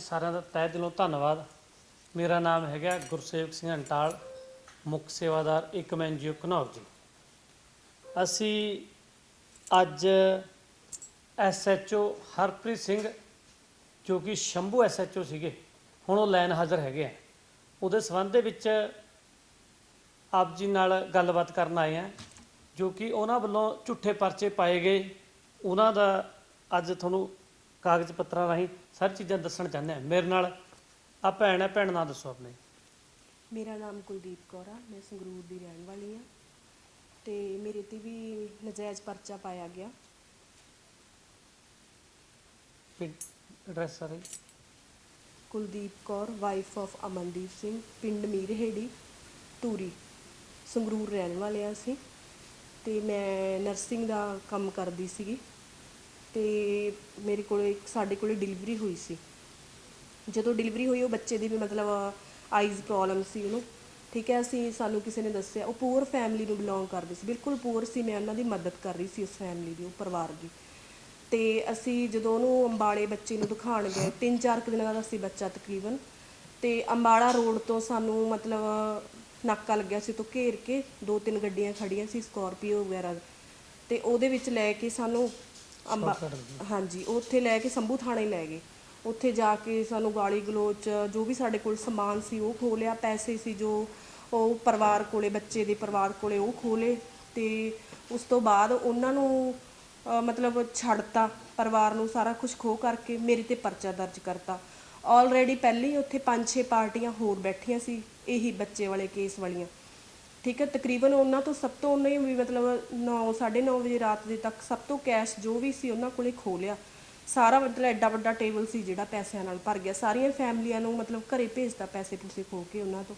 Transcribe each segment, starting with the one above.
ਜੀ ਸਾਰਿਆਂ ਦਾ ਤਹਿ ਦਿਲੋਂ ਧੰਨਵਾਦ। ਮੇਰਾ ਨਾਮ ਹੈਗਾ ਗੁਰਸੇਵਕ ਸਿੰਘ ਅੰਟਾਲ, ਮੁੱਖ ਸੇਵਾਦਾਰ ਏਕਮ ਐਨਜੀਓ ਘਨੌਰ ਜੀ। ਅਸੀਂ ਅੱਜ ਐਸਐਚਓ ਹਰਪ੍ਰੀਤ ਸਿੰਘ, ਜੋ ਕਿ ਸ਼ੰਭੂ ਐਸਐਚਓ ਸੀਗੇ, ਹੁਣ ਉਹ ਲਾਈਨ ਹਾਜ਼ਰ ਹੈਗੇ ਆ। ਉਹਦੇ ਸੰਬੰਧ ਦੇ ਵਿੱਚ ਆਪ ਜੀ ਨਾਲ ਗੱਲਬਾਤ ਕਰਨ ਆਏ ਆ, ਜੋ ਕਿ ਉਹਨਾਂ ਵੱਲੋਂ ਝੂਠੇ ਪਰਚੇ ਪਾਏ ਗਏ। ਉਹਨਾਂ ਦਾ ਅੱਜ ਤੁਹਾਨੂੰ ਕਾਗਜ਼ ਪੱਤਰਾਂ ਰਾਹੀਂ ਸਾਰੀ ਚੀਜ਼ਾਂ ਦੱਸਣ ਚਾਹੁੰਦੇ ਆ। ਮੇਰੇ ਨਾਲ ਆ ਭੈਣ ਹੈ ਭੈਣ ਨਾਂ ਦੱਸੋ ਆਪਣੇ। ਮੇਰਾ ਨਾਮ ਕੁਲਦੀਪ ਕੌਰ ਆ ਮੈਂ ਸੰਗਰੂਰ ਦੀ ਰਹਿਣ ਵਾਲੀ ਆ। ਤੇ ਮੇਰੇ ਤੇ ਵੀ ਨਜਾਇਜ਼ ਪਰਚਾ ਪਾਇਆ ਗਿਆ। ਐਡਰੈਸ ਸਾਰੇ। ਕੁਲਦੀਪ ਕੌਰ ਵਾਈਫ ਆਫ ਅਮਨਦੀਪ ਸਿੰਘ ਪਿੰਡ ਮੀਰਹੇੜੀ ਟੂਰੀ ਸੰਗਰੂਰ ਰਹਿਣ ਵਾਲੇ ਆ ਅਸੀਂ। ਤੇ ਮੈਂ ਨਰਸਿੰਗ ਦਾ ਕੰਮ ਕਰਦੀ ਸੀਗੀ। ਤੇ ਮੇਰੇ ਇੱਕ ਸਾਡੇ ਕੋਲ ਡਿਲੀਵਰੀ ਹੋਈ ਸੀ। ਜਦੋਂ ਡਿਲੀਵਰੀ ਹੋਈ, ਉਹ ਬੱਚੇ ਦੀ ਵੀ ਮਤਲਬ ਆਈਜ਼ ਪ੍ਰੋਬਲਮ ਸੀ ਉਹਨੂੰ। ਠੀਕ ਹੈ, ਅਸੀਂ ਸਾਨੂੰ ਕਿਸੇ ਨੇ ਦੱਸਿਆ, ਉਹ ਪੂਰ ਫੈਮਿਲੀ ਨੂੰ ਬਿਲੋਂਗ ਕਰਦੇ ਸੀ। ਬਿਲਕੁਲ ਪੂਰ ਸੀ, ਮੈਂ ਉਹਨਾਂ ਦੀ ਮਦਦ ਕਰ ਰਹੀ ਸੀ ਉਸ ਫੈਮਿਲੀ ਦੀ, ਉਹ ਪਰਿਵਾਰ ਦੀ। ਤੇ ਅਸੀਂ ਜਦੋਂ ਉਹਨੂੰ ਅੰਬਾਲੇ ਬੱਚੇ ਨੂੰ ਦਿਖਾਉਣ ਗਏ, ਤਿੰਨ ਚਾਰ ਕੁ ਦਿਨਾਂ ਦਾ ਸੀ ਬੱਚਾ ਤਕਰੀਬਨ, ਤੇ ਅੰਬਾਲਾ ਰੋਡ ਤੋਂ ਸਾਨੂੰ ਮਤਲਬ ਨਾਕਾ ਲੱਗਿਆ ਸੀ ਤੋਂ ਘੇਰ ਕੇ, ਦੋ ਤਿੰਨ ਗੱਡੀਆਂ ਖੜੀਆਂ ਸੀ ਸਕਾਰਪੀਓ ਵਗੈਰਾ। ਤੇ ਉਹਦੇ ਵਿੱਚ ਲੈ ਕੇ ਸਾਨੂੰ ਅੰਬਾ ਹਾਂਜੀ ਉਹ ਉੱਥੇ ਲੈ ਕੇ ਸੰਭੂ ਥਾਣੇ ਲੈ ਗਏ। ਉੱਥੇ ਜਾ ਕੇ ਸਾਨੂੰ ਗਾਲੀ ਗਲੋਚ ਜੋ ਵੀ ਸਾਡੇ ਕੋਲ ਸਮਾਨ ਸੀ ਉਹ ਖੋਲਿਆ ਪੈਸੇ ਸੀ ਜੋ ਉਹ ਪਰਿਵਾਰ ਕੋਲੇ ਬੱਚੇ ਦੇ ਪਰਿਵਾਰ ਕੋਲੇ ਉਹ ਖੋਲੇ ਤੇ ਉਸ ਤੋਂ ਬਾਅਦ ਉਹਨਾਂ ਨੂੰ ਅਹ ਮਤਲਬ ਛੱਡਤਾ ਪਰਿਵਾਰ ਨੂੰ ਸਾਰਾ ਕੁਝ ਖੋ ਕਰਕੇ ਮੇਰੇ ਤੇ ਪਰਚਾ ਦਰਜ ਕਰਤਾ। ਆਲਰੇਡੀ ਪਹਿਲੇ ਹੀ ਉੱਥੇ 5-6 ਪਾਰਟੀਆਂ ਹੋਰ ਬੈਠੀਆਂ ਸੀ ਇਹੀ ਬੱਚੇ ਵਾਲੇ ਕੇਸ ਵਾਲੀਆਂ। ਠੀਕ ਹੈ, ਤਕਰੀਬਨ ਉਹਨਾਂ ਤੋਂ ਸਭ ਤੋਂ ਉਹਨੇ ਵੀ ਮਤਲਬ 9 9:30 ਵਜੇ ਰਾਤ ਦੇ ਤੱਕ ਸਭ ਤੋਂ ਕੈਸ਼ ਜੋ ਵੀ ਸੀ ਉਹਨਾਂ ਕੋਲੇ ਖੋ ਲਿਆ। ਸਾਰਾ ਮਤਲਬ ਐਡਾ ਵੱਡਾ ਟੇਬਲ ਸੀ ਜਿਹੜਾ ਪੈਸਿਆਂ ਨਾਲ ਭਰ ਗਿਆ। ਸਾਰੀਆਂ ਫੈਮਲੀਆਂ ਨੂੰ ਮਤਲਬ ਘਰੇ ਭੇਜਤਾ ਪੈਸੇ ਪੂਸੇ ਖੋ ਕੇ ਉਹਨਾਂ ਤੋਂ।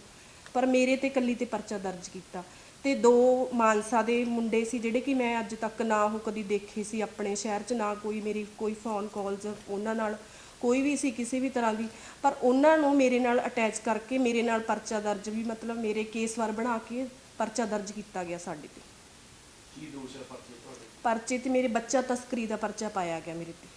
ਪਰ ਮੇਰੇ ਤੇ ਕੱਲੀ ਤੇ ਪਰਚਾ ਦਰਜ ਕੀਤਾ। ਤੇ ਦੋ ਮਾਨਸਾ ਦੇ ਮੁੰਡੇ ਸੀ ਜਿਹੜੇ ਕਿ ਮੈਂ ਅੱਜ ਤੱਕ ਨਾ ਉਹ ਕਦੀ ਦੇਖੇ ਸੀ ਆਪਣੇ ਸ਼ਹਿਰ 'ਚ, ਨਾ ਕੋਈ ਮੇਰੀ ਕੋਈ ਫੋਨ ਕਾਲਸ ਉਹਨਾਂ ਨਾਲ। ਕੋਈ ਵੀ ਸੀ ਕਿਸੇ ਵੀ ਤਰ੍ਹਾਂ ਦੀ ਪਰ ਉਹਨਾਂ ਨੂੰ ਮੇਰੇ ਨਾਲ ਅਟੈਚ ਕਰਕੇ ਮੇਰੇ ਨਾਲ ਪਰਚਾ ਦਰਜ ਵੀ ਮਤਲਬ ਮੇਰੇ ਕੇਸ ਵਾਰ ਬਣਾ ਕੇ ਪਰਚਾ ਦਰਜ ਕੀਤਾ ਗਿਆ ਸਾਡੇ ਤੇ। ਕੀ ਦੋਸ਼ ਹੈ ਪਰਚੇ ਤੁਹਾਡੇ? ਪਰਚੇ ਤੇ ਮੇਰੇ ਬੱਚਾ ਤਸਕਰੀ ਦਾ ਪਰਚਾ ਪਾਇਆ ਗਿਆ ਮੇਰੇ ਤੇ।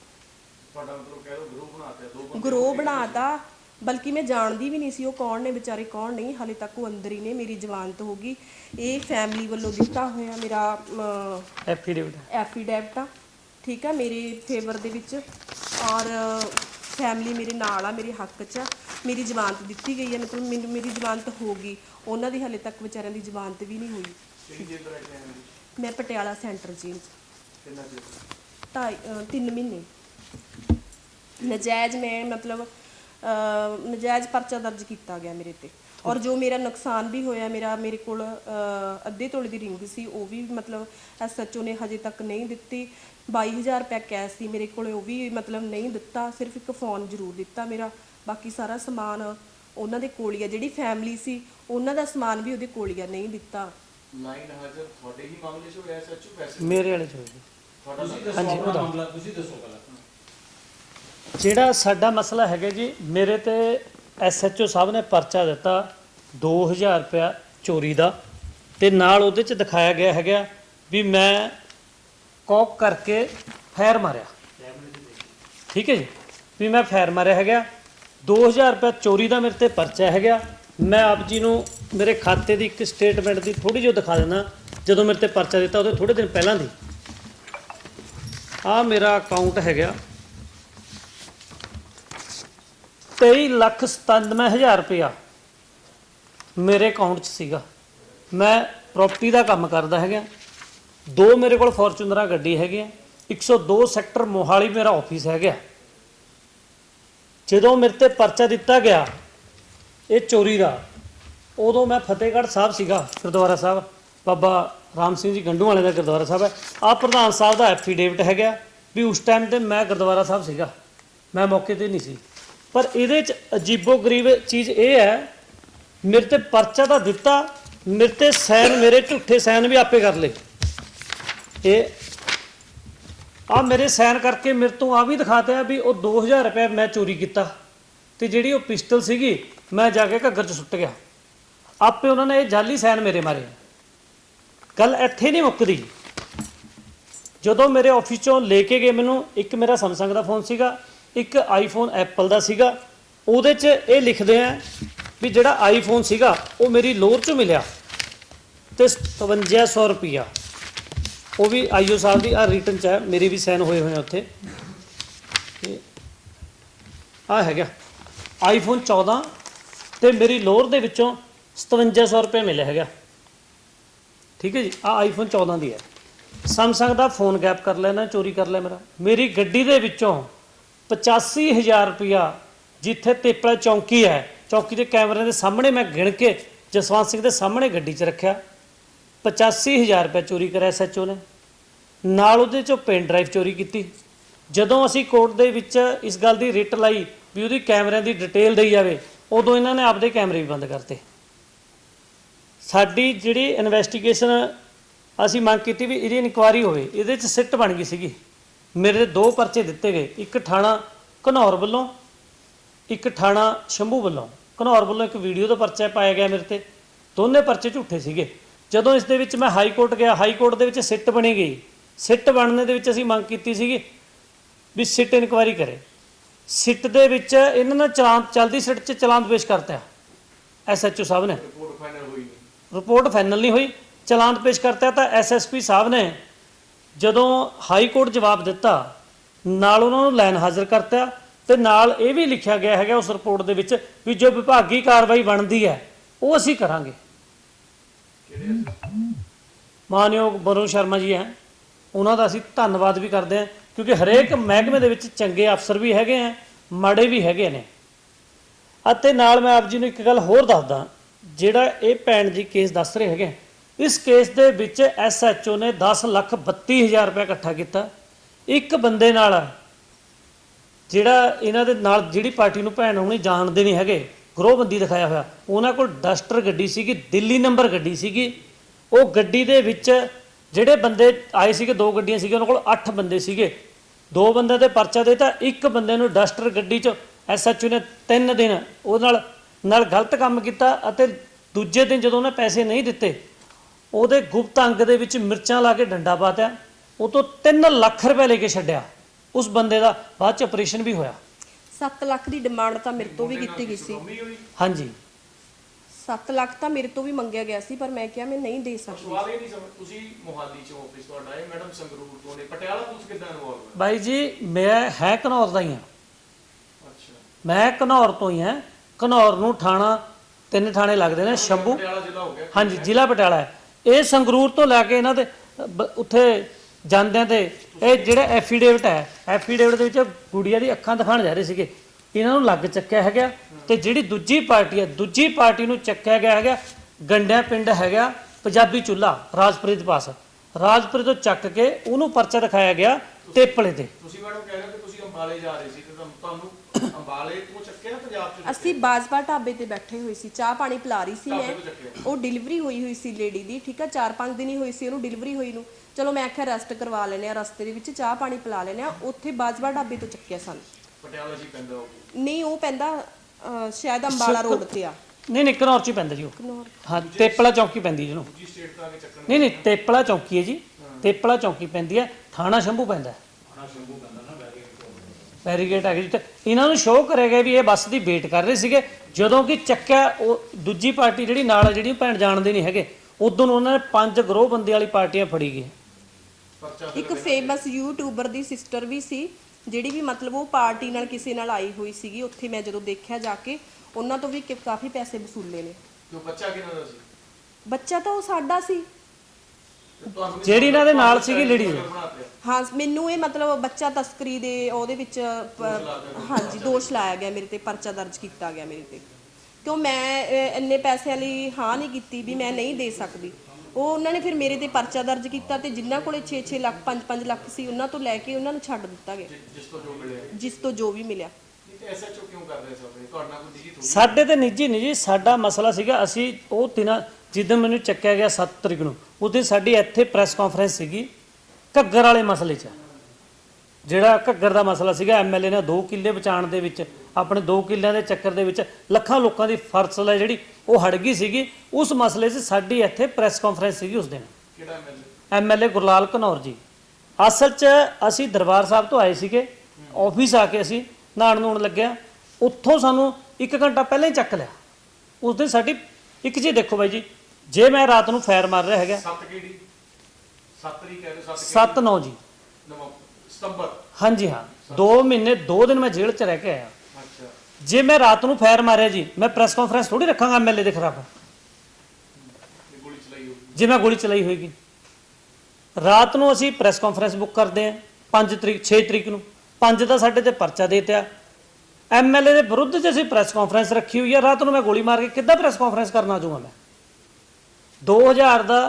ਤੁਹਾਡਾ ਮਤਲਬ ਕਹਿ ਲਓ ਗਰੁੱਪ ਬਣਾਤੇ ਦੋ ਬੰਦੇ ਗਰੋਹ ਬਣਾਤਾ ਬਲਕਿ ਮੈਂ ਜਾਣਦੀ ਵੀ ਨਹੀਂ ਸੀ ਉਹ ਕੌਣ ਨੇ ਵਿਚਾਰੇ ਕੌਣ ਨਹੀਂ ਹਾਲੇ ਤੱਕ ਉਹ ਅੰਦਰ ਹੀ ਨੇ ਮੇਰੀ ਜ਼ਮਾਨਤ ਹੋ ਗਈ। ਇਹ ਫੈਮਿਲੀ ਵੱਲੋਂ ਦਿੱਤਾ ਹੋਇਆ ਮੇਰਾ ਐਫੀਡੇਵਿਟ ਐਫੀਡੈਵਿਟ ਆ। ਠੀਕ ਆ ਮੇਰੇ ਫੇਵਰ ਦੇ ਵਿੱਚ। ਔਰ ਫੈਮਿਲੀ ਮੇਰੇ ਨਾਲ ਆ ਮੇਰੇ ਹੱਕ 'ਚ ਆ। ਮੇਰੀ ਜ਼ਮਾਨਤ ਦਿੱਤੀ ਗਈ ਹੈ ਮਤਲਬ ਮੈਨੂੰ ਮੇਰੀ ਜ਼ਮਾਨਤ ਹੋ ਗਈ। ਉਹਨਾਂ ਦੀ ਹਲੇ ਤੱਕ ਵਿਚਾਰਿਆਂ ਦੀ ਜ਼ਮਾਨਤ ਵੀ ਨਹੀਂ ਹੋਈ। ਕਿਹੜੀ ਜੇਲ੍ਹ ਰਹਿ ਮੈਂ ਪਟਿਆਲਾ ਸੈਂਟਰ ਜੇਲ੍ਹ 'ਚ। ਕਿੰਨਾ ਚਿਰ ਢਾਈ ਅ, ਤਿੰਨ ਮਹੀਨੇ। ਨਜਾਇਜ਼ ਮੈਂ ਮਤਲਬ ਨਜਾਇਜ਼ ਪਰਚਾ ਦਰਜ ਕੀਤਾ ਗਿਆ ਮੇਰੇ ਤੇ। ਔਰ ਜੋ ਮੇਰਾ ਨੁਕਸਾਨ ਵੀ ਹੋਇਆ ਮੇਰਾ ਮੇਰੇ ਕੋਲ ਅੱਧੇ ਤੋਲੇ ਦੀ ਰਿੰਗ ਸੀ ਉਹ ਵੀ ਮਤਲਬ ਐਸਐਚਓ ਨੇ ਹਜੇ ਤੱਕ ਨਹੀਂ ਦਿੱਤੀ। 22000 ਰੁਪਏ ਕੈਸ਼ ਸੀ ਮੇਰੇ ਕੋਲੇ ਉਹ ਵੀ ਮਤਲਬ ਨਹੀਂ ਦਿੱਤਾ ਸਿਰਫ ਇੱਕ ਫੋਨ ਜ਼ਰੂਰ ਦਿੱਤਾ ਮੇਰਾ ਬਾਕੀ ਸਾਰਾ ਸਮਾਨ ਉਹਨਾਂ ਦੇ ਕੋਲ ਹੀ ਆ ਜਿਹੜੀ ਫੈਮਿਲੀ ਸੀ ਉਹਨਾਂ ਦਾ ਸਮਾਨ ਵੀ ਉਹਦੇ ਕੋਲ ਹੀ ਆ ਨਹੀਂ ਦਿੱਤਾ। ਲਾਈਨ ਹਾਜ਼ਰ ਤੁਹਾਡੇ ਹੀ ਮਾਮਲੇ 'ਚ ਹੋਇਆ ਸੱਚੂ ਵੈਸੇ ਮੇਰੇ ਵਾਲੇ ਚ ਹੋਏ ਜੀ। ਤੁਹਾਡਾ ਹਾਂਜੀ। ਉਹਦਾ ਮਾਮਲਾ ਤੁਸੀਂ ਦੱਸੋ ਪਹਿਲਾਂ। ਜਿਹੜਾ ਸਾਡਾ ਮਸਲਾ ਹੈਗਾ ਜੀ ਮੇਰੇ ਤੇ ਐਸਐਚਓ ਸਾਹਿਬ ਨੇ ਪਰਚਾ ਦਿੱਤਾ 2000 ਰੁਪਇਆ ਚੋਰੀ ਦਾ ਤੇ ਨਾਲ ਉਹਦੇ ਚ ਦਿਖਾਇਆ ਗਿਆ ਹੈਗਾ ਵੀ ਮੈਂ ਕੌਕ ਕਰਕੇ ਫਾਇਰ ਮਾਰਿਆ। ਠੀਕ ਹੈ ਜੀ? ਵੀ ਮੈਂ ਫਾਇਰ ਮਾਰਿਆ ਹੈਗਾ। 2000 ਰੁਪਇਆ ਚੋਰੀ ਦਾ ਮੇਰੇ ਤੇ ਪਰਚਾ ਹੈਗਾ। ਮੈਂ ਆਪ ਜੀ ਨੂੰ ਮੇਰੇ ਖਾਤੇ ਦੀ ਇੱਕ ਸਟੇਟਮੈਂਟ ਦੀ ਥੋੜੀ ਜਿਹੀ ਦਿਖਾ ਦਿੰਦਾ। ਜਦੋਂ ਮੇਰੇ ਤੇ ਪਰਚਾ ਦਿੱਤਾ, ਉਹਦੇ ਥੋੜੇ ਦਿਨ ਪਹਿਲਾਂ ਦੀ। ਆ ਮੇਰਾ ਅਕਾਊਂਟ ਹੈਗਾ। 23 ਲੱਖ 97 ਹਜ਼ਾਰ ਰੁਪਇਆ ਮੇਰੇ ਅਕਾਊਂਟ 'ਚ ਸੀਗਾ। ਮੈਂ ਪ੍ਰਾਪਰਟੀ ਦਾ ਕੰਮ ਕਰਦਾ ਹੈਗਾ। ਦੋ ਮੇਰੇ ਕੋਲ ਫੋਰਚੂਨਰਾਂ ਗੱਡੀ ਹੈਗੀ ਆ 102 ਸੈਕਟਰ ਮੋਹਾਲੀ ਮੇਰਾ ਆਫਿਸ ਹੈਗਾ। ਜਦੋਂ ਮੇਰੇ ਤੇ ਪਰਚਾ ਦਿੱਤਾ ਗਿਆ ਇਹ ਚੋਰੀ ਦਾ, ਉਦੋਂ ਮੈਂ ਫਤਿਹਗੜ੍ਹ ਸਾਹਿਬ ਸੀਗਾ, ਗੁਰਦੁਆਰਾ ਸਾਹਿਬ। ਬਾਬਾ ਰਾਮ ਸਿੰਘ ਜੀ ਗੰਡੂ ਵਾਲੇ ਦਾ ਗੁਰਦੁਆਰਾ ਸਾਹਿਬ ਹੈ। ਆ ਪ੍ਰਧਾਨ ਸਾਹਿਬ ਦਾ ਐਫੀਡੇਵਿਟ ਹੈਗਾ ਵੀ ਉਸ ਟਾਈਮ ਤੇ ਮੈਂ ਗੁਰਦੁਆਰਾ ਸਾਹਿਬ ਸੀਗਾ। ਮੈਂ ਮੌਕੇ ਤੇ ਨਹੀਂ ਸੀ। ਪਰ ਇਹਦੇ ਚ ਅਜੀਬੋ ਗਰੀਬ ਚੀਜ਼ ਇਹ ਹੈ, ਮੇਰੇ ਤੇ ਪਰਚਾ ਤਾਂ ਦਿੱਤਾ, ਮੇਰੇ ਤੇ ਸੈਨ, ਮੇਰੇ ਝੂਠੇ ਸੈਨ ਵੀ ਆਪੇ ਕਰ ਲਏ। ਇਹ ਆ ਮੇਰੇ ਸਾਈਨ ਕਰਕੇ ਮੇਰੇ ਤੋਂ ਆ ਵੀ ਦਿਖਾਤੇ ਆ ਵੀ ਉਹ 2000 ਰੁਪਏ ਮੈਂ ਚੋਰੀ ਕੀਤਾ ਤੇ ਜਿਹੜੀ ਉਹ ਪਿਸਟਲ ਸੀਗੀ, ਮੈਂ ਜਾ ਕੇ ਘੱਗਰ 'ਚ ਸੁੱਟ ਗਿਆ। ਆਪੇ ਉਹਨਾਂ ਨੇ ਇਹ ਜਾਲੀ ਸਾਈਨ ਮੇਰੇ ਮਾਰੇ। ਗੱਲ ਇੱਥੇ ਨਹੀਂ ਮੁੱਕਦੀ। ਜਦੋਂ ਮੇਰੇ ਆਫਿਸ ਚੋਂ ਲੈ ਕੇ ਗਏ ਮੈਨੂੰ, ਇੱਕ ਮੇਰਾ ਸੈਮਸੰਗ ਦਾ ਫੋਨ ਸੀਗਾ, ਇੱਕ ਆਈਫੋਨ ਐਪਲ ਦਾ ਸੀਗਾ, ਉਹਦੇ 'ਚ ਇਹ ਲਿਖਦੇ ਆ ਵੀ ਜਿਹੜਾ ਆਈਫੋਨ ਸੀਗਾ, ਉਹ ਮੇਰੀ ਲੋਰ 'ਚ ਮਿਲਿਆ ਤੇ 5700 ਰੁਪਿਆ ਉਹ ਵੀ ਆਈਓ ਸਾਹਿਬ ਦੀ ਆ ਰਿਟਨ 'ਚ ਹੈ, ਮੇਰੇ ਵੀ ਸਾਈਨ ਹੋਏ ਹੋਏ ਆ ਉੱਥੇ। ਤੇ ਆ ਹੈਗਾ ਆਈਫੋਨ 14 ਤੇ ਮੇਰੀ ਲੋਰ ਦੇ ਵਿੱਚੋਂ 5700 ਰੁਪਏ ਮਿਲਿਆ ਹੈਗਾ। ਠੀਕ ਹੈ ਜੀ ਆ ਆਈਫੋਨ 14 ਦੀ ਹੈ। ਸੈਮਸੰਗ ਦਾ ਫੋਨ ਗੈਪ ਕਰ ਲੈਣਾ, ਚੋਰੀ ਕਰ ਲਿਆ ਮੇਰਾ। ਮੇਰੀ ਗੱਡੀ ਦੇ ਵਿੱਚੋਂ 85000 ਰੁਪਇਆ ਜਿੱਥੇ ਤੇਪਲਾ ਚੌਂਕੀ ਹੈ, ਚੌਂਕੀ ਦੇ ਕੈਮਰੇ ਦੇ ਸਾਹਮਣੇ ਮੈਂ ਗਿਣ ਕੇ ਜਸਵੰਤ ਸਿੰਘ ਦੇ ਸਾਹਮਣੇ ਗੱਡੀ 'ਚ ਰੱਖਿਆ। 85000 ਰੁਪਏ ਚੋਰੀ ਕਰਿਆ ਐਸਐਚਓ ਨੇ। ਨਾਲ ਉਹਦੇ ਚੋਂ ਪੈਨ ਡਰਾਈਵ ਚੋਰੀ ਕੀਤੀ। ਜਦੋਂ ਅਸੀਂ ਕੋਰਟ ਦੇ ਵਿੱਚ ਇਸ ਗੱਲ ਦੀ ਰਿਟ ਲਾਈ ਵੀ ਉਹਦੀ ਕੈਮਰਿਆਂ ਦੀ ਡਿਟੇਲ ਦੇਈ ਜਾਵੇ, ਉਦੋਂ ਇਹਨਾਂ ਨੇ ਆਪਦੇ ਕੈਮਰੇ ਵੀ ਬੰਦ ਕਰਤੇ। ਸਾਡੀ ਜਿਹੜੀ ਇਨਵੈਸਟੀਗੇਸ਼ਨ ਅਸੀਂ ਮੰਗ ਕੀਤੀ ਵੀ ਇਹਦੀ ਇਨਕੁਆਰੀ ਹੋਵੇ, ਇਹਦੇ 'ਚ ਸਿੱਟ ਬਣ ਗਈ ਸੀਗੀ। ਮੇਰੇ ਦੋ ਪਰਚੇ ਦਿੱਤੇ ਗਏ, ਇੱਕ ਥਾਣਾ ਘਨੌਰ ਵੱਲੋਂ, ਇੱਕ ਥਾਣਾ ਸ਼ੰਭੂ ਵੱਲੋਂ। ਘਨੌਰ ਵੱਲੋਂ ਇੱਕ ਵੀਡੀਓ ਦਾ ਪਰਚਾ ਪਾਇਆ ਗਿਆ ਮੇਰੇ ਤੇ। ਦੋਨੇ ਪਰਚੇ ਝੂਠੇ ਸੀਗੇ। ਜਦੋਂ ਇਸ ਦੇ ਵਿੱਚ ਮੈਂ ਹਾਈ ਕੋਰਟ ਗਿਆ ਹਾਈ ਕੋਰਟ ਦੇ ਵਿੱਚ ਸਿੱਟ ਬਣੀ ਗਈ। ਸਿੱਟ ਬਣਨੇ ਦੇ ਵਿੱਚ ਅਸੀਂ ਮੰਗ ਕੀਤੀ ਸੀਗੀ ਵੀ ਸਿੱਟ ਇਨਕੁਆਰੀ ਕਰੇ। ਸਿੱਟ ਦੇ ਵਿੱਚ ਇਹਨਾਂ ਨੇ ਚਲਾਨ ਚਲਦੀ ਸਿੱਟ 'ਚ ਚਲਾਨ ਪੇਸ਼ ਕਰਤਾ। ਐਸਐਚਓ ਸਾਹਿਬ ਨੇ। ਰਿਪੋਰਟ ਫਾਈਨਲ ਹੋਈ ਨਹੀਂ। ਰਿਪੋਰਟ ਫਾਈਨਲ ਨਹੀਂ ਹੋਈ। ਚਲਾਨ ਪੇਸ਼ ਕਰਤਾ ਤਾਂ ਐਸਐਸਪੀ ਸਾਹਿਬ ਨੇ ਜਦੋਂ ਹਾਈ ਕੋਰਟ ਜਵਾਬ ਦਿੱਤਾ ਨਾਲ ਉਹਨਾਂ ਨੂੰ ਲਾਈਨ ਹਾਜ਼ਰ ਕਰਤਾ ਤੇ ਨਾਲ ਇਹ ਵੀ ਲਿਖਿਆ ਗਿਆ ਹੈਗਾ ਉਸ ਰਿਪੋਰਟ ਦੇ ਵਿੱਚ ਵੀ ਜੋ ਵਿਭਾਗੀ ਕਾਰਵਾਈ ਬਣਦੀ ਹੈ ਉਹ ਅਸੀਂ ਕਰਾਂਗੇ। ਮਾਨਯੋਗ ਵਰੁਣ ਸ਼ਰਮਾ ਜੀ ਹੈ। ਉਹਨਾਂ ਦਾ ਅਸੀਂ ਧੰਨਵਾਦ ਵੀ ਕਰਦੇ ਹਾਂ, ਕਿਉਂਕਿ ਹਰੇਕ ਮਹਿਕਮੇ ਦੇ ਵਿੱਚ ਚੰਗੇ ਅਫਸਰ ਵੀ ਹੈਗੇ ਆ, ਮਾੜੇ ਵੀ ਹੈਗੇ ਨੇ। ਅਤੇ ਨਾਲ ਮੈਂ ਆਪ ਜੀ ਨੂੰ ਇੱਕ ਗੱਲ ਹੋਰ ਦੱਸਦਾ, ਜਿਹੜਾ ਇਹ ਭੈਣ ਜੀ ਕੇਸ ਦੱਸ ਰਹੇ ਹੈਗੇ ਇਸ ਕੇਸ ਦੇ ਵਿੱਚ ਐਸਐਚਓ ਨੇ 10 ਲੱਖ 32 ਹਜ਼ਾਰ ਰੁਪਏ ਇਕੱਠਾ ਕੀਤਾ। ਇੱਕ ਬੰਦੇ ਨਾਲ ਜਿਹੜਾ ਇਹਨਾਂ ਦੇ ਨਾਲ ਜਿਹੜੀ ਪਾਰਟੀ ਨੂੰ ਭੈਣ ਹੋਣੀ ਜਾਣਦੇ ਨਹੀਂ ਹੈਗੇ। ਗਰੋਹਬੰਦੀ ਦਿਖਾਇਆ ਹੋਇਆ। ਉਹਨਾਂ ਕੋਲ ਡਸਟਰ ਗੱਡੀ ਸੀਗੀ, ਦਿੱਲੀ ਨੰਬਰ ਗੱਡੀ ਸੀਗੀ। ਉਹ ਗੱਡੀ ਦੇ ਵਿੱਚ ਜਿਹੜੇ ਬੰਦੇ ਆਏ ਸੀਗੇ, ਦੋ ਗੱਡੀਆਂ ਸੀਗੀਆਂ, ਉਹਨਾਂ ਕੋਲ 8 ਬੰਦੇ ਸੀਗੇ। ਦੋ ਬੰਦੇ ਤੇ ਪਰਚਾ ਦਿੱਤਾ, ਇੱਕ ਬੰਦੇ ਨੂੰ ਡਸਟਰ ਗੱਡੀ 'ਚ ਐਸਐਚਓ ਨੇ ਤਿੰਨ ਦਿਨ ਉਹ ਨਾਲ ਨਾਲ ਗਲਤ ਕੰਮ ਕੀਤਾ ਅਤੇ ਦੂਜੇ ਦਿਨ ਜਦੋਂ ਉਹਨੇ ਪੈਸੇ ਨਹੀਂ ਦਿੱਤੇ, ਉਹਦੇ ਗੁਪਤ ਅੰਗ ਦੇ ਵਿੱਚ ਮਿਰਚਾਂ ਲਾ ਕੇ ਡੰਡਾ ਪਾਤਿਆ ਉਹ ਤੋਂ 3 ਲੱਖ ਰੁਪਏ ਲੈ ਕੇ ਛੱਡਿਆ। ਉਸ ਬੰਦੇ ਦਾ ਬਾਅਦ ਚ ਆਪਰੇਸ਼ਨ ਵੀ ਹੋਇਆ। 7 ਲੱਖ ਦੀ ਡਿਮਾਂਡ ਤਾਂ ਮੇਰੇ ਤੋਂ ਵੀ ਕੀਤੀ ਗਈ ਸੀ। ਹਾਂਜੀ। 7 ਲੱਖ ਤਾਂ ਮੇਰੇ ਤੋਂ ਵੀ ਮੰਗਿਆ ਗਿਆ ਸੀ ਪਰ ਮੈਂ ਕਿਹਾ ਮੈਂ ਨਹੀਂ ਦੇ ਸਕਦੀ। ਸਵਾਲ ਇਹ ਨਹੀਂ ਸਮਝ ਤੁਸੀਂ ਮੋਹਾਲੀ ਚੋਂ ਆਫਿਸ ਤੁਹਾਡਾ ਹੈ ਮੈਡਮ ਸੰਗਰੂਰ ਤੋਂ ਨੇ। ਪਟਿਆਲਾ ਪੁਲਿਸ ਕਿੱਦਾਂ ਇਨਵੋਲਵ ਹੈ ਬਾਈ ਜੀ ਮੈਂ ਹੈ ਘਨੌਰ ਦਾ ਹੀ ਹਾਂ। ਅੱਛਾ। ਮੈਂ ਘਨੌਰ ਤੋਂ ਹੀ ਹਾਂ। ਘਨੌਰ ਨੂੰ ਥਾਣਾ ਤਿੰਨ ਥਾਣੇ ਲੱਗਦੇ ਨੇ ਸ਼ੰਭੂ। ਪਟਿਆਲਾ ਜ਼ਿਲ੍ਹਾ ਹੋ ਗਿਆ। ਹਾਂਜੀ ਜ਼ਿਲ੍ਹਾ ਪਟਿਆਲਾ ਹੈ। ਇਹ ਸੰਗਰੂਰ ਤੋਂ ਲੈ ਕੇ ਇਹਨਾਂ ਦੇ ਬ- ਉੱਥੇ ਜਾਂਦਿਆਂ ਤੇ ਇਹ ਜਿਹੜਾ ਐਫੀਡੇਵਿਟ ਹੈ ਐਫੀਡੇਵਿਟ ਦੇ ਵਿੱਚ ਗੁੜੀਆ ਦੀ ਅੱਖਾਂ ਦਿਖਾਣ ਜਾ ਰਹੇ ਸੀਗੇ। ਇਹਨਾਂ ਨੂੰ ਲੱਗ ਚੱਕਿਆ ਹੈਗਾ ਤੇ ਜਿਹੜੀ ਦੂਜੀ ਪਾਰਟੀ ਹੈ ਦੂਜੀ ਪਾਰਟੀ ਨੂੰ ਚੱਕਿਆ ਗਿਆ ਹੈਗਾ ਗੰਡਿਆ ਪਿੰਡ ਹੈਗਾ ਪੰਜਾਬੀ ਚੁੱਲਾ ਰਾਜਪੁਰੇ ਦੇ ਪਾਸ। ਰਾਜਪੁਰੇ ਤੋਂ ਚੱਕ ਕੇ ਉਹਨੂੰ ਪਰਚਾ ਦਿਖਾਇਆ ਗਿਆ ਤੇਪਲੇ ਤੇ। ਤੁਸੀਂ ਮੈਡਮ ਕਹਿ ਰਹੇ ਹੋ ਕਿ ਤੁਸੀਂ ਅੰਬਾਲੇ ਜਾ ਰਹੇ ਸੀ ਤੇ ਤੁਹਾਨੂੰ- ਤੁਹਾਨੂੰ ਅੰਬਾਲੇ ਤੋਂ ਚੱਕਿਆ ਪੰਜਾਬ ਚ ਅਸੀਂ ਬਾਜਪਾ ਢਾਬੇ ਤੇ ਬੈਠੇ ਹੋਏ ਸੀ ਚਾਹ ਪਾਣੀ ਪਿਲਾ ਰਹੀ ਸੀ ਢਾਬੇ ਮੈਂ। ਤੋਂ ਚੱਕਿਆ। ਉਹ ਡਿਲੀਵਰੀ ਹੋਈ ਹੋਈ ਸੀ ਲੇਡੀ ਦੀ ਠੀਕ ਆ 4-5 ਦਿਨ ਹੀ ਹੋਈ ਸੀ ਉਹਨੂੰ ਡਿਲੀਵਰੀ ਹੋਈ ਨੂੰ। ਚਲੋ ਮੈਂ ਆਖਿਆ ਰੈਸਟ ਕਰਵਾ ਲੈਨੇ ਆ ਰਸਤੇ ਦੇ ਵਿੱਚ ਚਾਹ ਪਾਣੀ ਪਿਲਾ ਲੈਨੇ ਆ ਉੱਥੇ ਬਾਜਪਾ ਢਾਬੇ ਤੋਂ ਚੱਕਿਆ ਸਾਨੂੰ। ਪਟਿਆਲਾ ਜੀ ਪੈਂਦਾ ਉਹ। ਨਹੀਂ ਉਹ ਪੈਂਦਾ ਅਹ, ਸ਼ਾਇਦ ਅੰਬਾਲਾ ਰੋਡ ਤੇ ਆ। ਨਹੀਂ ਨਹੀਂ ਘਨੌਰ ਚ ਹੀ ਪੈਂਦਾ ਜੀ ਉਹ। ਘਨੌਰ। ਹਾਂ ਤੇਪਲਾ ਚੌਂਕੀ ਪੈਂਦੀ ਜਿਹਨੂੰ ਦੂਜੀ ਸਟੇਟ ਤੋਂ ਆ ਕੇ ਚੱਕਣ ਨਹੀਂ ਨਹੀਂ ਤੇਪਲਾ ਚੌਂਕੀ ਹੈ ਜੀ। ਤੇਪਲਾ ਚੌਂਕੀ ਪੈਂਦੀ ਹੈ ਥਾਣਾ ਸ਼ੰਭੂ ਪੈਂਦਾ ਹੈ। ਬੈਰੀਗੇਟ ਹੈਗੇ ਜਿੱਥੇ ਇਹਨਾਂ ਨੂੰ ਸ਼ੋਅ ਕਰਿਆ ਗਿਆ ਵੀ ਇਹ ਬੱਸ ਦੀ ਵੇਟ ਕਰ ਰਹੇ ਸੀਗੇ। ਜਦੋਂ ਕਿ ਚੱਕਿਆ ਉਹ ਦੂਜੀ ਪਾਰਟੀ ਜਿਹੜੀ ਨਾਲ ਹੈ, ਜਿਹੜੀ ਭੈਣ ਜਾਣਦੇ ਨਹੀਂ ਹੈਗੇ ਉਦੋਂ ਉਹਨਾਂ ਨੇ ਪੰਜ ਗਰੋਹ ਬੰਦੇ ਵਾਲੀ ਪਾਰਟੀਆਂ ਫੜੀ ਗਏ ਪਰਚਾ ਇੱਕ ਫੇਮਸ ਯੂਟਿਊਬਰ ਦੀ ਸਿਸਟਰ ਵੀ ਸੀ ਜਿਹੜੀ ਵੀ ਮਤਲਬ ਉਹ ਪਾਰਟੀ ਨਾਲ ਕਿਸੇ ਨਾਲ ਆਈ ਹੋਈ ਸੀਗੀ ਉੱਥੇ ਮੈਂ ਜਦੋਂ ਦੇਖਿਆ ਜਾ ਕੇ ਉਹਨਾਂ ਤੋਂ ਵੀ ਕਿ- ਕਾਫੀ ਪੈਸੇ ਵਸੂਲੇ ਨੇ। ਕਿਉਂ ਬੱਚਾ ਕਿਹਨਾਂ ਦਾ ਸੀ? ਬੱਚਾ ਤਾਂ ਉਹ ਸਾਡਾ ਸੀ। ਤੇ ਤੁਹਾਨੂੰ ਵੀ ਜਿਹੜੀ ਇਹਨਾਂ ਦੇ ਨਾਲ ਸੀਗੀ ਲੇਡੀ ਬਣਾ ਦਿਆ ਹਾਂ ਮੈਨੂੰ ਇਹ ਮਤਲਬ ਬੱਚਾ ਤਸਕਰੀ ਦੇ ਉਹਦੇ ਵਿੱਚ ਪ- ਹਾਂਜੀ ਦੋਸ਼ ਲਾਇਆ ਗਿਆ ਮੇਰੇ ਤੇ ਪਰਚਾ ਦਰਜ ਕੀਤਾ ਗਿਆ ਮੇਰੇ ਤੇ। ਕਿਉਂ ਮੈਂ ਅਹ, ਇੰਨੇ ਪੈਸਿਆਂ ਲਈ ਹਾਂ ਨਹੀਂ ਕੀਤੀ ਵੀ ਮੈਂ ਨਹੀਂ ਦੇ ਸਕਦੀ। ਉਹ ਉਹਨਾਂ ਨੇ ਫਿਰ ਮੇਰੇ ਤੇ ਪਰਚਾ ਦਰਜ ਕੀਤਾ ਤੇ ਜਿਨ੍ਹਾਂ ਕੋਲੇ 6-6 ਲੱਖ 5-5 ਲੱਖ ਸੀ ਉਹਨਾਂ ਤੋਂ ਲੈ ਕੇ ਉਹਨਾਂ ਨੂੰ ਛੱਡ ਦਿੱਤਾ ਗਿਆ। ਜਿਸ ਤੋਂ ਜੋ ਮਿਲਿਆ ਜਿਸ ਤੋਂ ਜੋ ਵੀ ਮਿਲਿਆ। ਨਹੀਂ ਤੇ ਐਸਐਚਓ ਕਿਉਂ ਕਰ ਰਹੇ ਸਭ ਇਹ ਤੁਹਾਡੇ ਨਾਲ ਕੋਈ ਨਿੱਜੀ ਥੋੜੀ ਸਾਡੇ ਤੇ ਨਿੱਜੀ ਨਹੀਂ ਜੀ ਸਾਡਾ ਮਸਲਾ ਸੀਗਾ ਅਸੀਂ ਉਹ ਦਿਨਾਂ ਜਿੱਦਣ ਮੈਨੂੰ ਚੱਕਿਆ ਗਿਆ 7 ਤਰੀਕ ਨੂੰ ਉਸ ਦਿਨ ਸਾਡੀ ਇੱਥੇ ਪ੍ਰੈਸ ਕਾਨਫਰੰਸ ਸੀਗੀ ਘੱਗਰ ਵਾਲੇ ਮਸਲੇ 'ਚ। ਜਿਹੜਾ ਘੱਗਰ ਦਾ ਮਸਲਾ ਸੀਗਾ ਐਮਐਲਏ ਨੇ 2 ਕਿੱਲੇ ਬਚਾਉਣ ਦੇ ਵਿੱਚ ਆਪਣੇ 2 ਕਿੱਲਿਆਂ ਦੇ ਚੱਕਰ ਦੇ ਵਿੱਚ ਲੱਖਾਂ ਲੋਕਾਂ ਦੀ ਫਸਲ ਹੈ ਜਿਹੜੀ ਉਹ ਹੜ ਗਈ ਸੀਗੀ। ਉਸ ਮਸਲੇ 'ਚ ਸਾਡੀ ਇੱਥੇ ਪ੍ਰੈਸ ਕਾਨਫਰੰਸ ਸੀਗੀ ਉਸ ਦਿਨ। ਕਿਹੜਾ ਐਮਐਲਏ ਐਮਐਲਏ ਗੁਰਲਾਲ ਘਨੌਰ ਜੀ। ਅਸਲ 'ਚ ਅਸੀਂ ਦਰਬਾਰ ਸਾਹਿਬ ਤੋਂ ਆਏ ਸੀਗੇ। ਆਫਿਸ ਆ ਕੇ ਅਸੀਂ ਨਹਾਉਣ ਨੂਣ ਲੱਗਿਆ। ਉੱਥੋਂ ਸਾਨੂੰ 1 ਘੰਟਾ ਪਹਿਲਾਂ ਹੀ ਚੱਕ ਲਿਆ। ਉਸ ਦਿਨ ਸਾਡੀ ਇੱਕ ਜੀ ਦੇਖੋ ਬਾਈ ਜੀ ਜੇ ਮੈਂ ਰਾਤ ਨੂੰ ਫਾਇਰ ਮਾਰ ਰਿਹਾ ਹੈਗਾ। ਸੱਤ ਕਿਹੜੀ? ਸੱਤ ਤਰੀਕ ਹੈ 7 7 9 ਜੀ। ਨਵੰਬਰ ਸਤੰਬਰ। ਹਾਂਜੀ ਹਾਂ। 2 ਮਹੀਨੇ 2 ਦਿਨ ਮੈਂ ਜੇਲ੍ਹ 'ਚ ਰਹਿ ਕੇ ਆਇਆ। ਜੇ ਮੈਂ ਰਾਤ ਨੂੰ ਫਾਇਰ ਮਾਰਿਆ ਜੀ, ਮੈਂ ਪ੍ਰੈਸ ਕਾਨਫਰੰਸ ਥੋੜੀ ਰੱਖਾਂਗਾ ਐਮਐਲਏ ਦੇ ਖਿਲਾਫ। ਇਹ ਗੋਲੀ ਜੇ ਮੈਂ ਗੋਲੀ ਚਲਾਈ ਹੋਏਗੀ। ਰਾਤ ਨੂੰ ਅਸੀਂ ਪ੍ਰੈਸ ਕਾਨਫਰੰਸ ਬੁੱਕ ਕਰਦੇ ਹਾਂ 5 ਤਰੀਕ 6 ਤਰੀਕ ਨੂੰ। 5 ਦਾ ਸਾਡੇ ਤੇ ਪਰਚਾ ਦੇ ਦਿੱਤਾ। ਐਮਐਲਏ ਦੇ ਵਿਰੁੱਧ 'ਚ ਅਸੀਂ ਪ੍ਰੈਸ ਕਾਨਫਰੰਸ ਰੱਖੀ ਹੋਈ ਹੈ ਰਾਤ ਨੂੰ ਮੈਂ ਗੋਲੀ ਮਾਰ ਕੇ ਕਿੱਦਾਂ ਪ੍ਰੈਸ ਕਾਨਫਰੰਸ ਕਰਨਾ ਜਾਊਂਗਾ ਮੈਂ? 2000 ਦਾ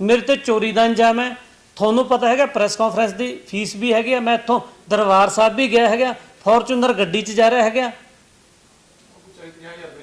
ਮੇਰੇ ਤੇ ਚੋਰੀ ਦਾ ਇੰਜਾਮ ਹੈ। ਤੁਹਾਨੂੰ ਪਤਾ ਹੈਗਾ ਪ੍ਰੈਸ ਕਾਨਫਰੰਸ ਦੀ ਫੀਸ ਵੀ ਹੈਗੀ ਆ। ਮੈਂ ਇੱਥੋਂ ਦਰਬਾਰ ਸਾਹਿਬ ਵੀ ਗਿਆ ਹੈਗਾ। ਫੋਰਚੂਨਰ ਗੱਡੀ 'ਚ ਜਾ ਰਿਹਾ ਹੈਗਾ। ਉਹ ਚਾਹੀ 50000